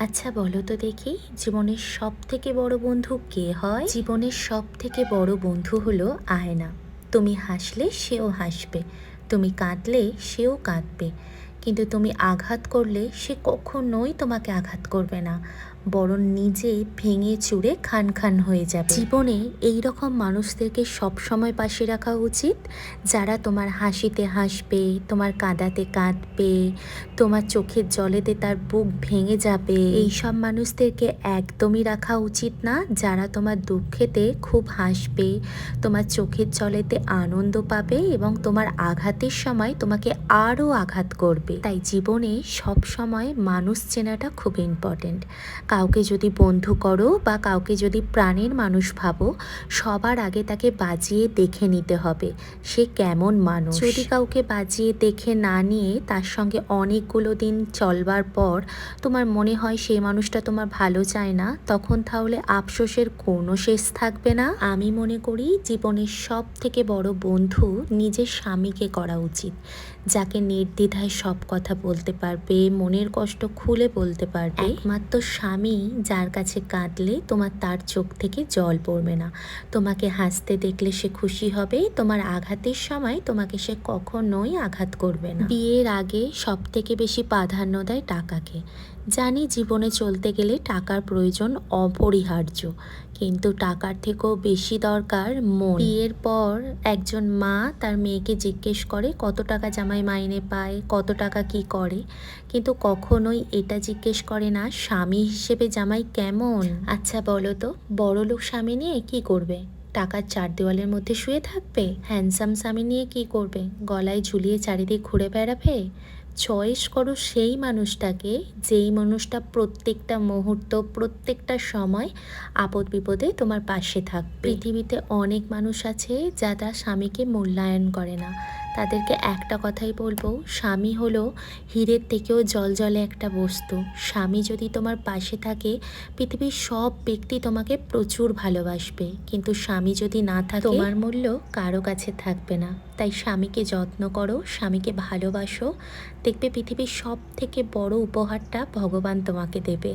আচ্ছা বলো তো দেখি, জীবনের সব থেকে বড় বন্ধু কে হয়? জীবনের সব থেকে বড় বন্ধু হলো আয়না। তুমি হাসলে সেও হাসবে, তুমি কাঁদলে সেও কাঁদবে, কিন্তু তুমি আঘাত করলে সে কখনোই তোমাকে আঘাত করবে না। বরং নিজে ভেঙে চুরে খান খান হয়ে যাবে। জীবনে এই রকম মানুষদেরকে সব সময় পাশে রাখা উচিত, যারা তোমার হাসিতে হাসবে, তোমার কাঁদাতে কাঁদবে, তোমার চোখের জলেতে তার বুক ভেঙে যাবে। এই সব মানুষদেরকে একদমই রাখা উচিত না, যারা তোমার দুঃখেতে খুব হাসবে, তোমার চোখের জলেতে আনন্দ পাবে এবং তোমার আঘাতের সময় তোমাকে আরও আঘাত করবে। তাই জীবনে সব সময় মানুষ চেনাটা খুব ইম্পর্টেন্ট কাউকে যদি বন্ধু করো বা কাউকে যদি প্রাণের মানুষ ভাবো সবার আগে তাকে বাজিয়ে দেখে নিতে হবে সে কেমন মানুষ। যদি কাউকে বাজিয়ে দেখে না নিয়ে তার সঙ্গে অনেকগুলো দিন চলবার পর তোমার মনে হয় সেই মানুষটা তোমার ভালো চায় না তখন তাহলে আফসোসের কোনো শেষ থাকবে না। আমি মনে করি জীবনের সব থেকে বড় বন্ধু নিজের স্বামীকে করা উচিত যাকে নির্দ্বিধায় সব কথা বলতে পারবে মনের কষ্ট খুলে বলতে পারবে। একমাত্র স্বামী যার কাছে কাঁদলে তোমার তার চোখ থেকে জল পড়বে না। তোমাকে হাসতে দেখলে সে খুশি হবে, তোমার আঘাতের সময় তোমাকে সে কখনোই আঘাত করবে না। বিয়ের আগে সব থেকে বেশি প্রাধান্য দেয় টাকাকে। জানি জীবনে চলতে গেলে টাকার প্রয়োজন অপরিহার্য, কিন্তু টাকার থেকেও বেশি দরকার মন। বিয়ের পর একজন মা তার মেয়েকে জিজ্ঞেস করে, কত টাকা জামাই মাইনে পায়? কত টাকা কি করে? কিন্তু কখনোই এটা জিজ্ঞেস করে না, স্বামী হিসেবে জামাই কেমন? আচ্ছা বলো তো বড়লোক স্বামী নিয়ে কি করবে? টাকার চার দেওয়ালের মধ্যে শুয়ে থাকবে? হ্যান্ডসাম স্বামী নিয়ে কি করবে? গলায় ঝুলিয়ে চারিদিক ঘুরে বেড়াবে? চয়েস করো সেই মানুষটাকে, যেই মানুষটা প্রত্যেকটা মুহূর্ত, প্রত্যেকটা সময় আপদ বিপদে তোমার পাশে থাকবে। পৃথিবীতে অনেক মানুষ আছে যারা স্বামীকে মূল্যায়ন করে না। তাদেরকে একটা কথাই বলব, স্বামী হলো হীরের থেকেও জল জলে একটা বস্তু। স্বামী যদি তোমার পাশে থাকে, পৃথিবীর সব ব্যক্তি তোমাকে প্রচুর ভালোবাসবে। কিন্তু স্বামী যদি না থাকে, তোমার মূল্য কারও কাছে থাকবে না। তাই স্বামীকে যত্ন করো, স্বামীকে ভালোবাসো। দেখবে পৃথিবীর সব থেকে বড় উপহারটা ভগবান তোমাকে দেবে।